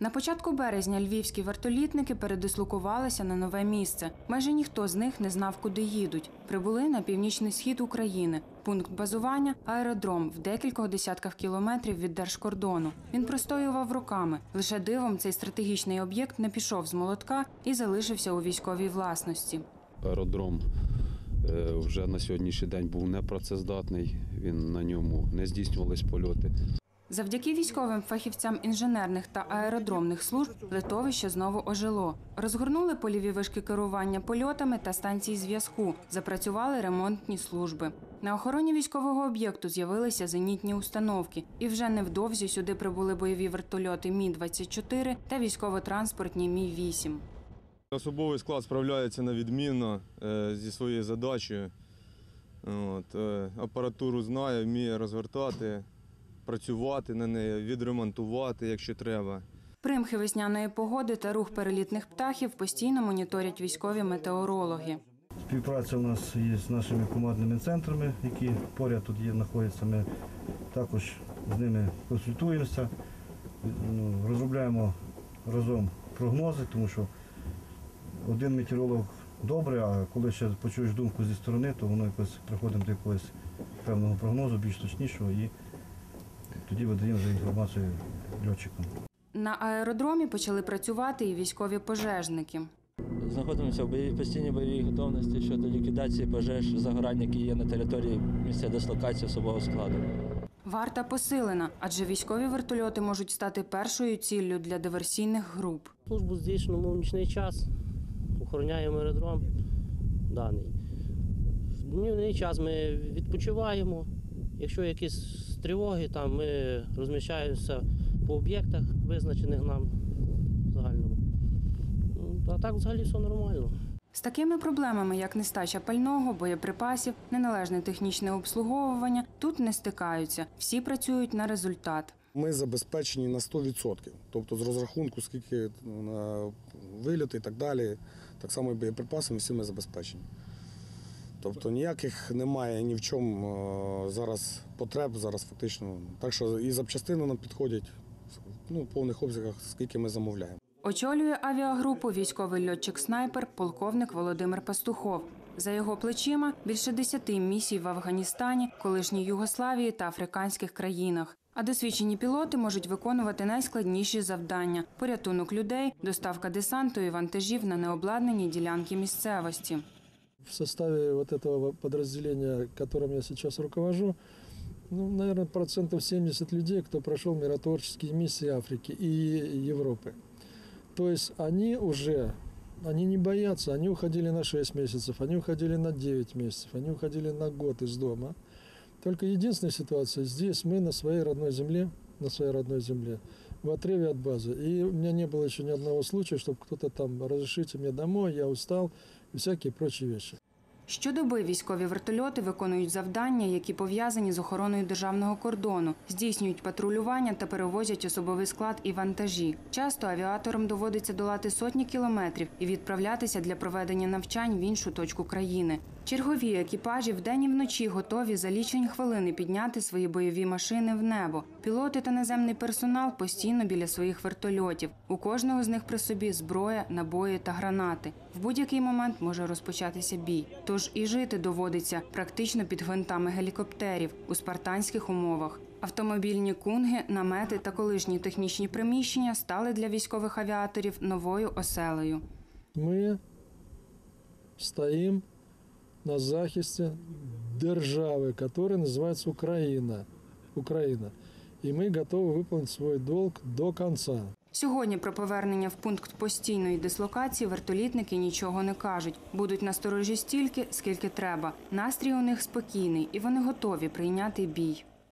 На початку березня львівські вертолітники передислокувалися на нове місце. Майже ніхто з них не знав, куди їдуть. Прибули на північний схід України. Пункт базування аеродром в декількох десятках кілометрів від держкордону. Він простоював роками. Лише дивом цей стратегічний об'єкт не пішов з молотка і залишився у військовій власності. Аеродром е, вже на сьогоднішній день був непрацездатний, він на ньому не здійснювались польоти. Завдяки військовим фахівцям інженерних та аеродромних служб литовище знову ожило. Розгорнули польові вишки керування польотами та станції зв'язку. Запрацювали ремонтні служби. На охороні військового об'єкту з'явилися зенітні установки, і вже невдовзі сюди прибули бойові вертольоти Мі 24 та військово-транспортні Мі 8 Особовий склад справляється на відмінно е, зі своєю задачею. Е, апаратуру знає, вміє розвертати, працювати на неї, відремонтувати, якщо треба. Примхи весняної погоди та рух перелітних птахів постійно моніторять військові метеорологи. Співпраця у нас є з нашими командними центрами, які поряд тут є, знаходяться. Ми також з ними консультуємося, ну, розробляємо разом прогнози, тому що один метеоролог добре, а коли ще почуєш думку зі сторони, то воно якось приходимо до якогось певного прогнозу, більш точнішого, і тоді видаємо вже інформацію льотчикам. На аеродромі почали працювати і військові пожежники. Знаходимося в бойовій постійній бойовій готовності щодо ліквідації пожеж загорань, які є на території місця дислокації особового складу. Варта посилена, адже військові вертольоти можуть стати першою ціллю для диверсійних груп. Службу здійснюємо в нічний час, охороняємо аеродром даний. В днівний час ми відпочиваємо. Якщо якісь тривоги, там ми розміщаємося по об'єктах, визначених нам в загальному. Ну, А так взагалі все нормально. З такими проблемами, як нестача пального, боєприпасів, неналежне технічне обслуговування, тут не стикаються. Всі працюють на результат. Ми забезпечені на 100%. Тобто з розрахунку, скільки на вильоти і так далі, так само і боєприпасами всі ми забезпечені. Тобто ніяких немає ні в чому е, зараз потреб, зараз фактично. Так що і запчастини нам підходять ну, в повних обсягах, скільки ми замовляємо. Очолює авіагрупу військовий льотчик-снайпер полковник Володимир Пастухов. За його плечима більше десяти місій в Афганістані, колишній Югославії та африканських країнах. А досвідчені пілоти можуть виконувати найскладніші завдання: порятунок людей, доставка десанту і вантажів на необладнані ділянки місцевості. В составе вот этого подразделения, которым я сейчас руковожу, ну, наверное, процентов 70 людей, кто прошел миротворческие миссии Африки и Европы. То есть они уже, они не боятся, они уходили на 6 месяцев, они уходили на 9 месяцев, они уходили на год из дома. Только единственная ситуация, здесь мы на своей родной земле, на своей родной земле, в отрыве от базы. И у меня не было еще ни одного случая, чтобы кто-то там, разрешите мне домой, я устал, и всякие прочие вещи. Щодоби військові вертольоти виконують завдання, які пов'язані з охороною державного кордону, здійснюють патрулювання та перевозять особовий склад і вантажі. Часто авіаторам доводиться долати сотні кілометрів і відправлятися для проведення навчань в іншу точку країни. Чергові екіпажі вдень і вночі готові за лічені хвилини підняти свої бойові машини в небо. Пілоти та наземний персонал постійно біля своїх вертольотів. У кожного з них при собі зброя, набої та гранати. В будь-який момент може розпочатися бій. Тож і жити доводиться практично під гвинтами гелікоптерів у спартанських умовах. Автомобільні кунги, намети та колишні технічні приміщення стали для військових авіаторів новою оселею. Ми стоїмо на захисті держави, яка називається Україна. Україна. І ми готові виконати свій долг до кінця. Сьогодні про повернення в пункт постійної дислокації вертолітники нічого не кажуть. Будуть насторожі стільки, скільки треба. Настрій у них спокійний, і вони готові прийняти бій.